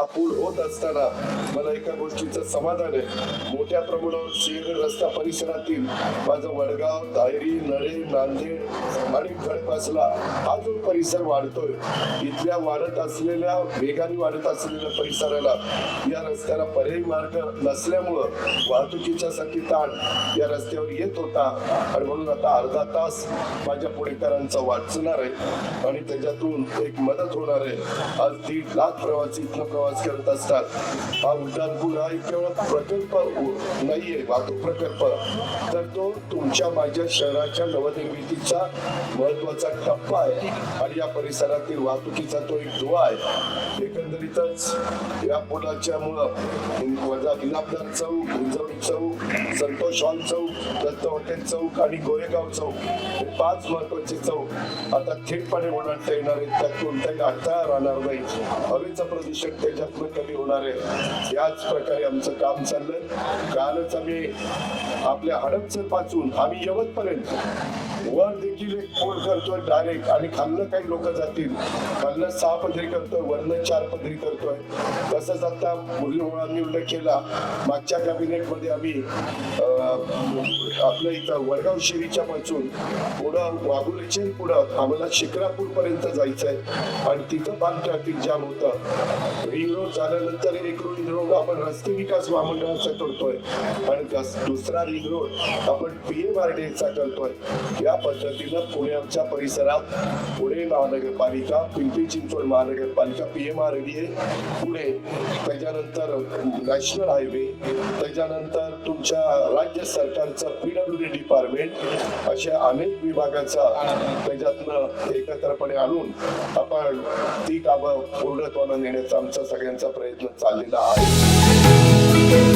हा पूल होत असताना मला एका गोष्टीचं समाधान आहे. मोठ्या प्रमाणावर सिंहगड रस्ता परिसरातील माझं वडगाव दायरी नळे नांदेड आणि खडपासला हा जो परिसर वाढतोय इथल्या वाढत असलेल्या वेगाने वाढत असलेल्या परिसराला या रस्त्याला पर्यायी मार्ग नसल्यामुळं वाहतुकीच्या साठी ताण या रस्त्यावर येत होता. आणि म्हणून आता अर्धा तास माझ्या पुणेकरांचा वाचणार आहे आणि त्याच्यातून एक मदत होणार आहे. आज दीड लाख प्रवासी इथनं प्रवास प्रवास करत असतात. हा उड्डाणपूल हा केवळ प्रकल्प नाहीये वाहतूक प्रकल्प. तर तो तुमच्या माझ्या शहराच्या नवनिर्मितीचा महत्त्वाचा टप्पा आहे. आणि या परिसरातील वाहतुकीचा तो एक दुवा आहे. एकंदरीतच या पुलाच्या मुळे वजा इनामदार चौक उंजवणी चौक संतोष हॉल चौक दत्त हॉटेल चौक आणि गोरेगाव चौक हे पाच महत्त्वाचे चौक आता थेटपणे ओलांडता येणार आहेत. त्यात कोणताही अडथळा राहणार नाही हवेचं प्रदूषण त्याच्यातनं कमी होणार आहे? याच प्रकारे आमचं काम चाललंय. कालच आम्ही आपल्या हडपसरपासून आम्ही यवतपर्यंत. वर देखील एक पूल करतोय डायरेक्ट आणि खाल्लं काही लोक जातील. खाल्लं सहा पदरी करतोय वरनं चार पदरी करतोय. तसंच आता मुरलीमुळांनी उल्लेख केला. मागच्या कॅबिनेटमध्ये आम्ही अं, आपलं इथं वडगाव शिरीच्या पासून पुढं वाघुलीचे पुढं आम्हाला शिक्रापूर पर्यंत जायचंय. आणि तिथं फार ट्रॅफिक जाम होतं. रिंग झाल्यानंतर एक रिंग रोड आपण रस्ते विकास महामंडळाचा करतोय. आणि दुसरा रिंग रोड आपण पी एम आर डी चा करतोय. या पद्धतीनं पुणे आमच्या परिसरात पुणे महानगरपालिका पिंपरी चिंचवड महानगरपालिका P M R D Pune त्याच्यानंतर नॅशनल हायवे त्याच्यानंतर तुमच्या राज्य सरकारचं पीडब्ल्यू डी डिपार्टमेंट अशा अनेक विभागाचा त्याच्यातनं एकत्रपणे आणून आपण ती कामं पूर्णत्वानं नेण्याचा आमचा सगळ्यांचा प्रयत्न चाललेला आहे.